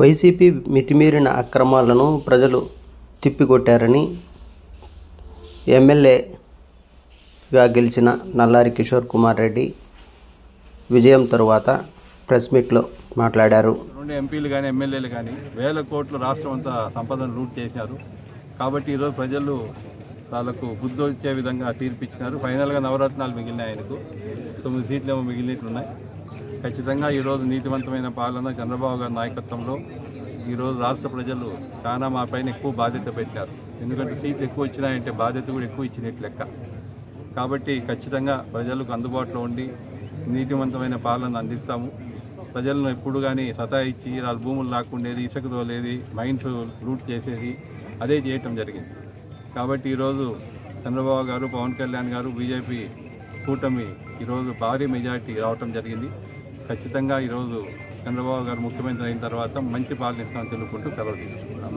YCP మితిమీరిన అక్రమాలను ప్రజలు తిప్పికొట్టారని ఎమ్మెల్యేగా గెలిచిన నల్లారి కిషోర్ కుమార్ రెడ్డి విజయం తరువాత ప్రెస్ మీట్లో మాట్లాడారు. రెండు ఎంపీలు కానీ ఎమ్మెల్యేలు కానీ వేల కోట్లు రాష్ట్రం అంతా సంపదను లూట్ చేశారు. కాబట్టి ఈరోజు ప్రజలు వాళ్ళకు బుద్ధి వచ్చే విధంగా తీర్పిచ్చినారు. ఫైనల్గా నవరత్నాలు మిగిలినాయి ఆయనకు. తొమ్మిది సీట్లు ఏమో మిగిలినట్లున్నాయి. ఖచ్చితంగా ఈరోజు నీతివంతమైన పాలన చంద్రబాబు గారి నాయకత్వంలో ఈరోజు రాష్ట్ర ప్రజలు చాలా మా పైన ఎక్కువ బాధ్యత పెట్టారు. ఎందుకంటే సీట్లు ఎక్కువ వచ్చినాయంటే బాధ్యత కూడా ఎక్కువ ఇచ్చినట్టు లెక్క. కాబట్టి ఖచ్చితంగా ప్రజలకు అందుబాటులో ఉండి నీతివంతమైన పాలన అందిస్తాము. ప్రజలను ఎప్పుడు కానీ సతాయిచ్చి వాళ్ళ భూములు లాక్కుండేది ఇసుక తోలేది మైన్స్ లూట్ చేసేది అదే చేయటం జరిగింది. కాబట్టి ఈరోజు చంద్రబాబు గారు పవన్ కళ్యాణ్ గారు బీజేపీ కూటమి ఈరోజు భారీ మెజారిటీ రావటం జరిగింది. ఖచ్చితంగా ఈరోజు చంద్రబాబు గారు ముఖ్యమంత్రి అయిన తర్వాత మంచి పాలన ఇస్తామని తెలుపుకుంటూ సెలవు తీసుకుంటున్నాం.